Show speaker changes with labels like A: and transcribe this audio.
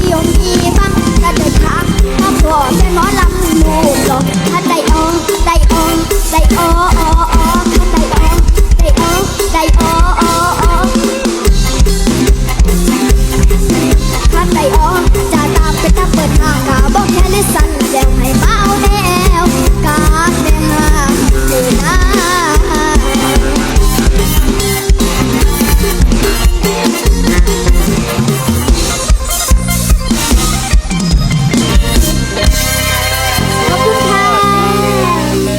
A: นิยมที่บ้างกระเดินทางมาขอเป็นหมอลำหมู่หลอก